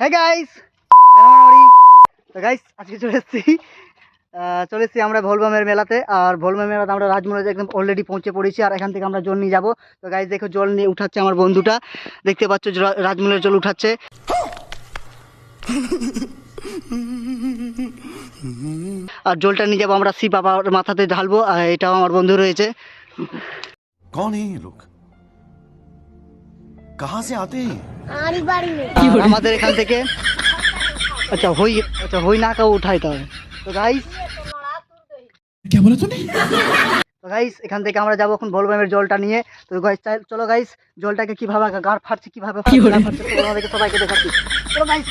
হ্যাঁ গাইস তো গাইস আজকে চলে এসেছি। চলে এসেছি আমরা ভোলবামের মেলাতে। আর ভোলবামের মেলাতে আমরা রাজমহলে একদম অলরেডি পৌঁছে পড়েছি, আর এখান থেকে আমরা জল নিয়ে যাব। তো গাইস দেখো, জল নিয়ে উঠাচ্ছে আমার বন্ধুটা। দেখতে পাচ্ছ রাজমহলের জল উঠাচ্ছে। আর জলটা নিয়ে যাব আমরা সি বাবার মাথাতে ঢালবো। আর এটাও আমার বন্ধু রয়েছে। কন লোক কাহা সে আতে আমাদের এখান থেকে আচ্ছা হই আচ্ছা হই না কাউ উঠাই তাহলে। তো গাইস গাইস এখান থেকে আমরা যাব এখন বলবামের জলটা নিয়ে। তো গাইস চলো গাইস জলটাকে কীভাবে গাঁড় ফাটছে কীভাবে সবাইকে দেখাচ্ছি। চলো গাইস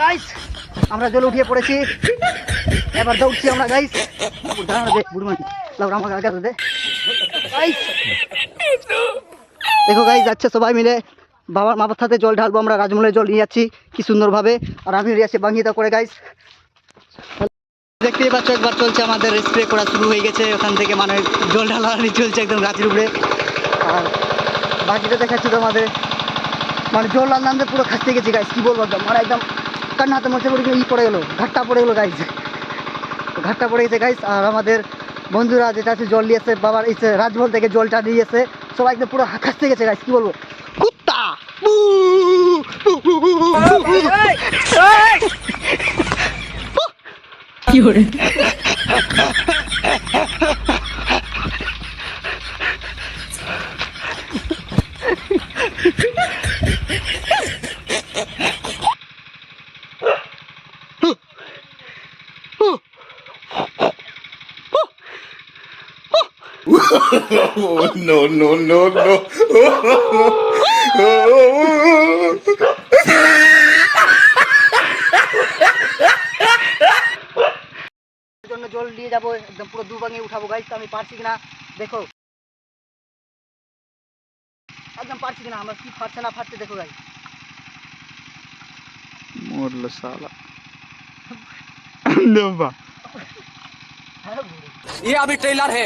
গাইস আমরা জল উঠিয়ে পড়েছি। এবার দৌড়ছি আমরা গাইস দাঁড়ানো দেখ বুড়মাটি আমরা দে। দেখো গাইস যাচ্ছে সবাই মিলে। বাবার মাথাতে জল ঢালবো আমরা রাজমহলের জল নিয়ে যাচ্ছি কি সুন্দরভাবে। আর আমি রিয়াছে বাঙ্গিতা করে গাইস দেখতেই পাচ্ছ একবার চলছে আমাদের স্প্রে করা শুরু হয়ে গেছে। ওখান থেকে মানে জল ঢালানি চলছে একদম গাছের উপরে। আর বাকিটা দেখাচ্ছি তো আমাদের মানে জল নামতে পুরো খাসতে গেছে গাইস কি বলব একদম? মানে একদম কান্না হাতে মধ্যে পড়ে গেলো, ই পড়ে গেলো ঘাটটা পড়ে গেলো গাইস ঘাটটা পড়ে গেছে গাইস আর আমাদের বন্ধুরা যেটা আছে জল নিয়েছে বাবার যে রাজমহল থেকে জলটা নিয়ে এসে সবাই একদম পুরো খাসতে গেছে গাইস কি বলব? কুত্তা! বু! no no no no জন্য জল নিয়ে যাবো একদম পুরো দু ভাঙে উঠাবো গাইস তো আমি পারছি কিনা দেখো একদম পারছি কিনা আমার কি ফাটছে না ফাটছে দেখো গাইস মরলো সালা ये अभी ट्रेलर है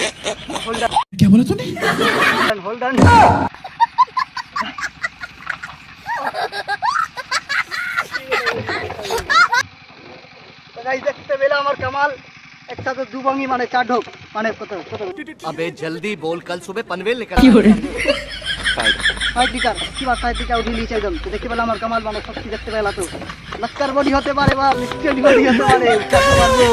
क्या बोला तूने হোল্ডার গাইস দেখতে পেলে আমার কামাল একসাথে দু ভাঙি মানে চার ঢোক মানে কত কত अबे जल्दी बोल कल सुबह पनवेल निकल ষাট লিটার কি বা ষাট লিটার উঠিয়ে নিয়েছে একদম তো দেখতে পেলাম আমার কামাল মানে শক্তি দেখতে পেলা তো লাস্কার বডি হতে পারে বা মিস্টার বডি হতে পারে উঠাতে পারবো